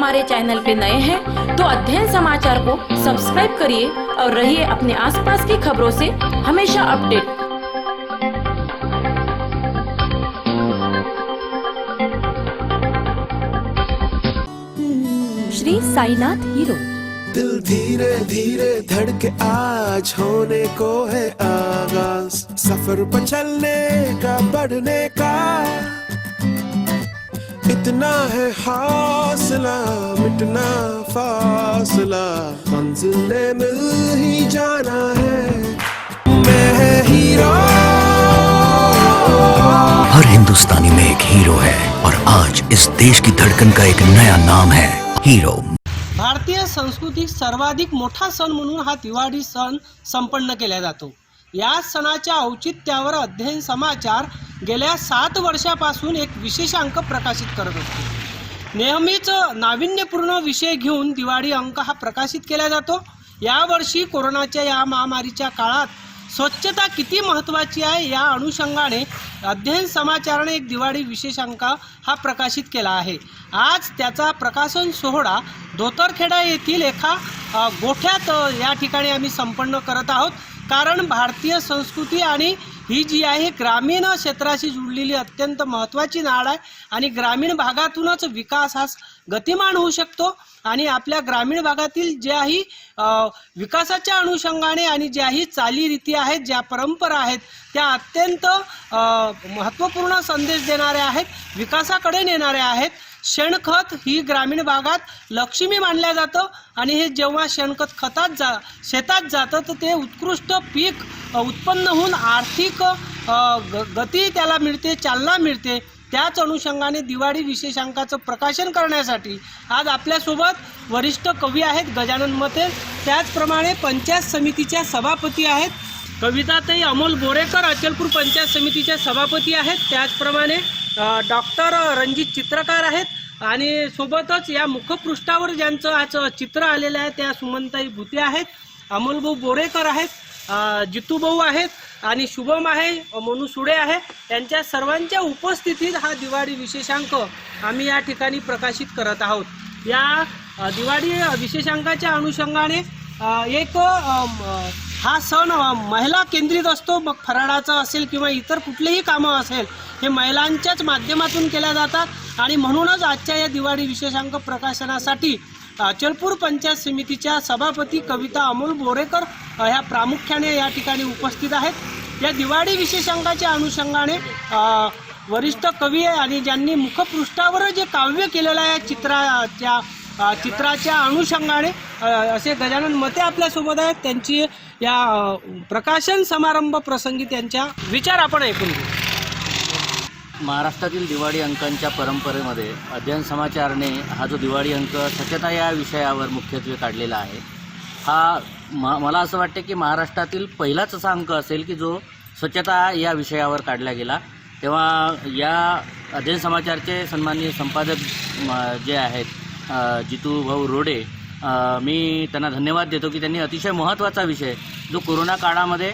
हमारे चैनल पे नए हैं तो अध्ययन समाचार को सब्सक्राइब करिए और रहिए अपने आसपास की खबरों से हमेशा अपडेट। श्री साईनाथ हीरो। दिल धीरे धीरे धड़के आज होने को है आगाज़। सफ़र पर चलने का बढ़ने का। इतना है हौसला मिटना फासला। मंजिल ने मिल ही जाना है। मैं हीरो। हर हिंदुस्तानी में एक हीरो है और आज इस देश की धड़कन का एक नया नाम है हीरो। भारतीय संस्कृतीत सर्वाधिक मोठा सण म्हणून हा दिवाळी सण संपन्न केला जातो. या सणाच्या औचित्यावर अध्ययन समाचार गेल्या सात वर्षापासून एक विशेषांक प्रकाशित करत असतो नेहमीच नाविन्यपूर्ण विषय घेऊन दिवाळी अंक हा प्रकाशित केला जातो. यावर्षी कोरोनाच्या या महामारीच्या काळात स्वच्छता किती महत्त्वाची आहे या अनुषंगाने अध्ययन समाचाराने एक दिवाळी विशेषांक हा प्रकाशित केला आहे. आज त्याचा प्रकाशन सोहळा धोतरखेडा येथील एका गोठ्यात या ठिकाणी आम्ही संपन्न करत आहोत. कारण भारतीय संस्कृती आणि ही जी आहे ग्रामीण क्षेत्राशी जुळलेली अत्यंत महत्त्वाची नाड आहे आणि ग्रामीण भागातूनच विकास हा गतिमान होऊ शकतो. आणि आपल्या ग्रामीण भागातील ज्याही विकासाच्या अनुषंगाने आणि ज्याही चालीरीती आहेत ज्या परंपरा आहेत त्या अत्यंत महत्त्वपूर्ण संदेश देणाऱ्या आहेत विकासाकडे नेणाऱ्या आहेत. शेणखत ही ग्रामीण भागात लक्ष्मी मानल्या जातं आणि हे जेव्हा शेणखत खतात जा शेतात जातं तर ते उत्कृष्ट पीक उत्पन्न होऊन आर्थिक गती त्याला मिळते चालना मिळते. त्याच अनुषंगाने दिवाळी विशेषांकाचं प्रकाशन करण्यासाठी आज आपल्यासोबत वरिष्ठ कवी आहेत गजानन मते. त्याचप्रमाणे पंचायत समितीच्या सभापती आहेत कविताताई अमोल बोरेकर अचलपूर पंचायत समितीच्या सभापती आहेत. त्याचप्रमाणे डॉक्टर रणजित चित्रकार आहेत. आणि सोबतच या मुखपृष्ठावर ज्यांचं आज चित्र आलेलं आहे त्या सुमनताई भुते आहेत. अमोलभाऊ बोरेकर आहेत. जितूभाऊ आहेत. आणि शुभम आहे मनू सुडे आहे यांच्या सर्वांच्या उपस्थितीत हा दिवाळी विशेषांक आम्ही या ठिकाणी प्रकाशित करत आहोत. या दिवाळी विशेषांकाच्या अनुषंगाने एक हा सण महिला केंद्रित असतो मग फराळाचा असेल किंवा इतर कुठलेही कामं असेल हे महिलांच्याच माध्यमातून केल्या जातात. आणि म्हणूनच आजच्या या दिवाळी विशेषांक प्रकाशनासाठी अचलपूर पंचायत समितीच्या सभापती कविता अमोल बोरेकर ह्या प्रामुख्याने या ठिकाणी उपस्थित आहेत. या दिवाळी विशेषांकाच्या अनुषंगाने वरिष्ठ कवी आहे आणि ज्यांनी मुखपृष्ठावर जे काव्य केलेलं आहे चित्राच्या चित्राच्या अनुषंगाने असे गजानन मते आपल्यासोबत आहेत. त्यांची या प्रकाशन समारंभ प्रसंगी त्यांच्या विचार आपण ऐकून घेऊ. महाराष्ट्रातील दिवाळी अंकांच्या परंपरेमध्ये अध्ययन समाचारने हा जो दिवाळी अंक स्वच्छता या विषयावर मुख्यत्वे काढलेला आहे. हा म मला असं वाटतं की महाराष्ट्रातील पहिलाच असा अंक असेल की जो स्वच्छता या विषयावर काढला गेला. तेव्हा या अध्ययन समाचारचे सन्माननीय संपादक म, जे आहेत जितू भाऊ रोडे मी त्यांना धन्यवाद देतो की त्यांनी अतिशय महत्त्वाचा विषय जो कोरोना काळामध्ये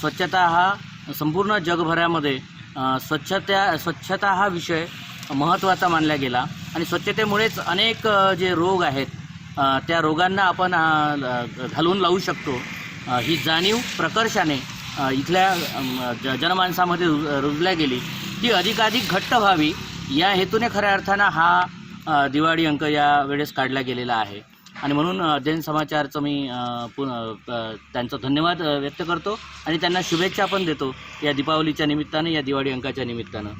स्वच्छता हा संपूर्ण जगभरामध्ये स्वच्छता स्वच्छता हा विषय महत्त्वाचा मानला गेला. आणि स्वच्छतेमुळेच अनेक जे रोग आहेत त्या रोगांना आपण घालून लावू शकतो. ही जाणीव प्रकर्षाने इथल्या ज जनमानसामध्ये रु रुजल्या गेली. ती अधिकाधिक घट्ट व्हावी या हेतूने खऱ्या अर्थानं हा दिवाळी अंक या वेळेस काढला गेलेला आहे. आणि म्हणून जैन समाचारचं मी पुन अ, त्यांचं धन्यवाद व्यक्त करतो आणि त्यांना शुभेच्छा पण देतो या दीपावलीच्या निमित्तानं या दिवाळी अंकाच्या निमित्तानं.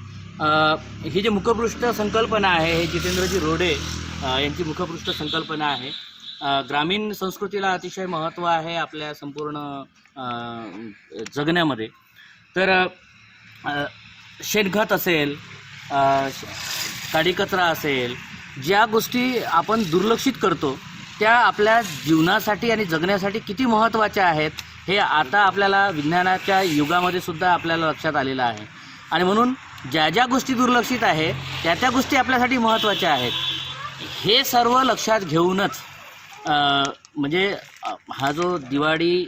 ही जी मुखपृष्ठ संकल्पना आहे हे जितेंद्रजी रोडे यांची मुखपृष्ठ संकल्पना आहे. ग्रामीण संस्कृतीला अतिशय महत्त्व आहे आपल्या संपूर्ण जगण्यामध्ये. तर शेणखत असेल काडीकचरा काडी कचरा असेल ज्या गोष्टी आपण दुर्लक्षित करतो त्या आपल्या जीवनासाठी आणि जगण्यासाठी किती महत्त्वाच्या आहेत हे आता आपल्याला विज्ञानाच्या युगामध्ये सुद्धा आपल्याला लक्षात आलेलं आहे. आणि म्हणून ज्या ज्या गोष्टी दुर्लक्षित आहे त्या त्या गोष्टी आपल्यासाठी महत्त्वाच्या आहेत. हे सर्व लक्षात घेऊनच म्हणजे हा जो दिवाळी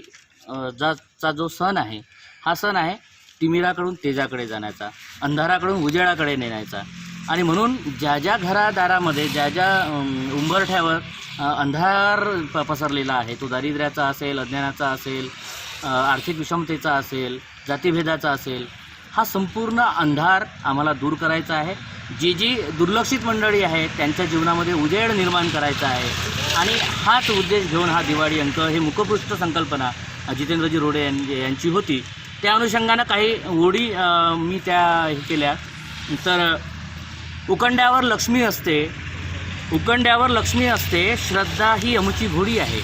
जा चा जो सण आहे हा सण आहे तिमिराकडून तेजाकडे जाण्याचा अंधाराकडून उजेडाकडे नेण्याचा. आणि म्हणून ज्या ज्या घरादारामध्ये ज्या ज्या उंबरठ्यावर अंधार प पसरलेला आहे. तो दारिद्र्याचा असेल अज्ञानाचा असेल आर्थिक विषमतेचा असेल जातीभेदाचा असेल हा संपूर्ण अंधार आम्हाला दूर करायचा आहे. जी जी दुर्लक्षित मंडळी आहेत त्यांच्या जीवनामध्ये उजेड निर्माण करायचा आहे. आणि हाच उद्देश घेऊन हा दिवाळी अंक हे मुखपृष्ठ संकल्पना जितेंद्रजी रोडे यां- यांची होती. त्या अनुषंगानं काही ओढी मी त्या हे केल्या. तर उकंड्यावर लक्ष्मी असते उकंड्यावर लक्ष्मी असते श्रद्धा ही आमची घोडी आहे.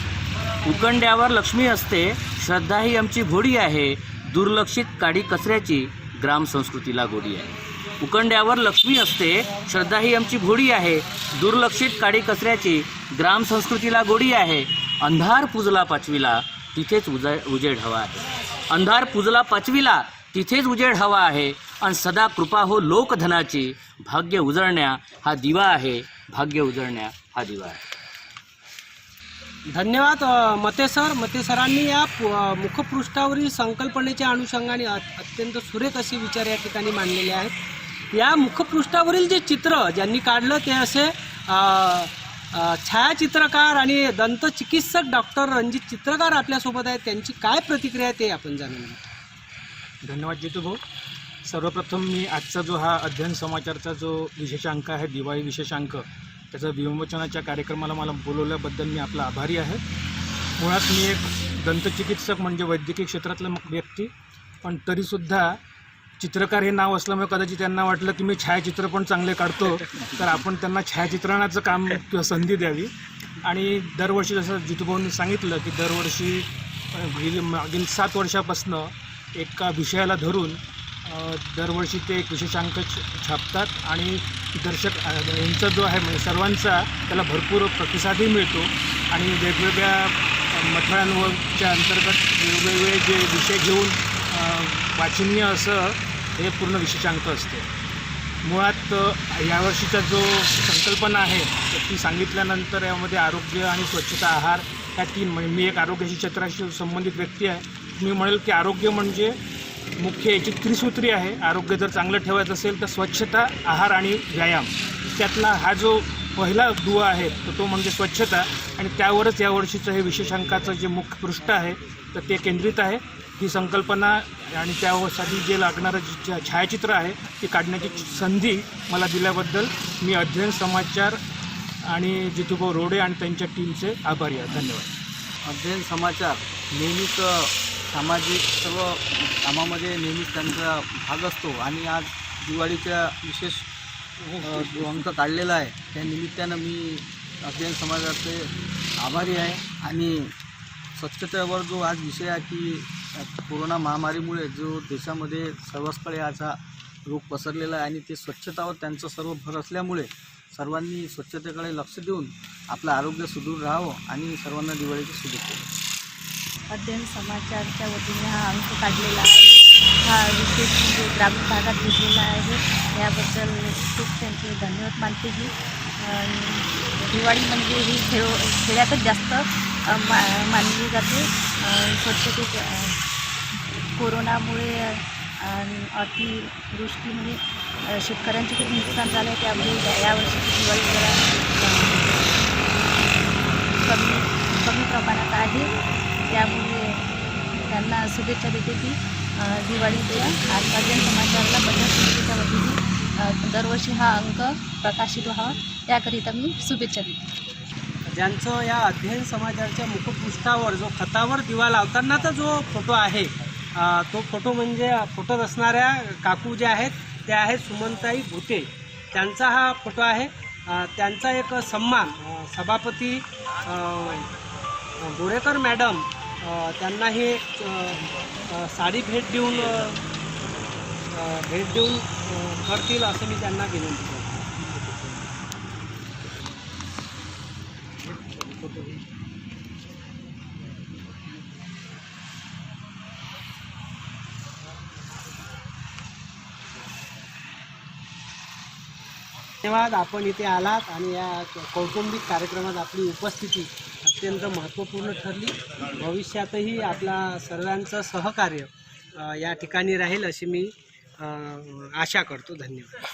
उकंड्यावर लक्ष्मी असते श्रद्धा ही आमची घोडी आहे. दुर्लक्षित काडी कचऱ्याची ग्रामसंस्कृतीला गोडी आहे. उकंड्यावर लक्ष्मी असते श्रद्धा ही आमची घोडी आहे. दुर्लक्षित काडी कचऱ्याची ग्रामसंस्कृतीला गोडी आहे. अंधार पुजला पाचवीला तिथेच उजय उजेड हवा आहे. अंधार पुजला पाचवीला तिथेच उजेड हवा आहे. आणि सदा कृपा हो लोकधनाची. भाग्य उजळण्या हा दिवा आहे. भाग्य उजळण्या हा दिवा आहे. धन्यवाद मते सर. मते सरांनी या मुखपृष्ठावरील संकल्पनेच्या अनुषंगाने अत्यंत सुरेख असे विचार या ठिकाणी मांडलेले आहेत. या मुखपृष्ठावरील जे चित्र ज्यांनी काढलं ते असे छायाचित्रकार आणि दंतचिकित्सक डॉक्टर रणजित चित्रकार आपल्यासोबत आहेत. त्यांची काय प्रतिक्रिया आहे ते आपण जाणून धन्यवाद जितू भाऊ सर्वप्रथम मी आजचा जो हा अध्ययन समाचारचा जो विशेषांक आहे दिवाळी विशेषांक त्याचा विमोचनाच्या कार्यक्रमाला मला बोलवल्याबद्दल मी आपला आभारी आहे. मुळात मी एक दंतचिकित्सक म्हणजे वैद्यकीय क्षेत्रातला व्यक्ती पण तरीसुद्धा चित्रकार हे नाव असल्यामुळे कदाचित त्यांना वाटलं की मी छायाचित्र पण चांगले काढतो तर आपण त्यांना छायाचित्रणाचं काम किंवा संधी द्यावी. आणि दरवर्षी जसं जितूभाऊंनी सांगितलं की दरवर्षी गेली मागील सात वर्षापासनं एका विषयाला धरून दरवर्षी ते एक विशेषांक छापतात आणि दर्शक यांचा जो आहे म्हणजे सर्वांचा त्याला भरपूर प्रतिसादही मिळतो. आणि वेगवेगळ्या मथळ्यांवरच्या अंतर्गत वेगवेगळे जे विषय घेऊन वाचिन्य असं हे पूर्ण विशेषांक असते. मुळात यावर्षीचा जो संकल्पना आहे ती सांगितल्यानंतर यामध्ये आरोग्य आणि स्वच्छता आहार ह्या तीन म्हणजे मी एक आरोग्याशी क्षेत्राशी संबंधित व्यक्ती आहे. मी म्हणेल की आरोग्य म्हणजे मुख्य याची त्रिसूत्री आहे. आरोग्य जर चांगलं ठेवायचं असेल तर स्वच्छता आहार आणि व्यायाम. त्यातला हा जो पहिला दुवा आहे तर तो म्हणजे स्वच्छता. आणि त्यावरच यावर्षीचं हे विशेषांकाचं जे मुख्य पृष्ठ आहे तर ते केंद्रित आहे. ही संकल्पना आणि त्यासाठी जे लागणारं जे छायाचित्र आहे ते काढण्याची संधी मला दिल्याबद्दल मी अध्ययन समाचार आणि जितूभाऊ रोडे आणि त्यांच्या टीमचे आभारी आहे. धन्यवाद. अध्ययन समाचार. नेहमीच सामाजिक सर्व कामामध्ये नेहमीच त्यांचा भाग असतो आणि आज दिवाळीच्या विशेष जो अंक काढलेला आहे त्या निमित्तानं मी अध्ययन समाजाचे आभारी आहे आणि स्वच्छतेवर जो आज विषय आहे की कोरोना महामारीमुळे जो देशामध्ये सर्वचकडे आज हा रोग पसरलेला आहे आणि ते स्वच्छतावर त्यांचं सर्व भर असल्यामुळे सर्वांनी स्वच्छतेकडे लक्ष देऊन आपलं आरोग्य सुदृढ राहावं आणि सर्वांना दिवाळीची शुभेच्छा. अध्ययन समाचारच्या वतीने हा अंक काढलेला आहे. हा विशेष म्हणजे ग्रामीण भागात घेतलेला आहे. याबद्दल खूप त्यांचे धन्यवाद मानते ही दिवाळी म्हणजे ही खेळ खेड्यातच जास्त मा मानली जाते. स्वच्छतेत कोरोनामुळे आणि अतिवृष्टीमुळे म्हणजे, शेतकऱ्यांचे खूप नुकसान झालं आहे त्यामुळे यावर्षी यावर्षीची दिवाळी जरा कमी कमी प्रमाणात आहे. त्यामुळे त्यांना शुभेच्छा देते की दिवाळी दिवाळीच्या आणि अध्ययन समाचारला बचत समितीच्या वतीने दरवर्षी हा अंक प्रकाशित व्हावा. त्याकरिता मी शुभेच्छा देते. ज्यांचं या अध्ययन समाजाच्या मुखपृष्ठावर जो खतावर दिवा लावतानाचा जो फोटो आहे तो फोटो म्हणजे फोटोत असणाऱ्या काकू ज्या आहेत त्या आहेत सुमनताई भुते. त्यांचा हा फोटो आहे. त्यांचा एक सन्मान सभापती अ, मॅडम त्यांना ही साडी भेट देऊन भेट देऊन करतील असं मी त्यांना विनंती करतो. धन्यवाद आपण इथे आलात आणि या कौटुंबिक कार्यक्रमात आपली उपस्थिती अत्यंत महत्त्वपूर्ण ठरली. भविष्यातही आपला सर्वांचं सहकार्य या ठिकाणी राहील अशी मी आशा करतो. धन्यवाद.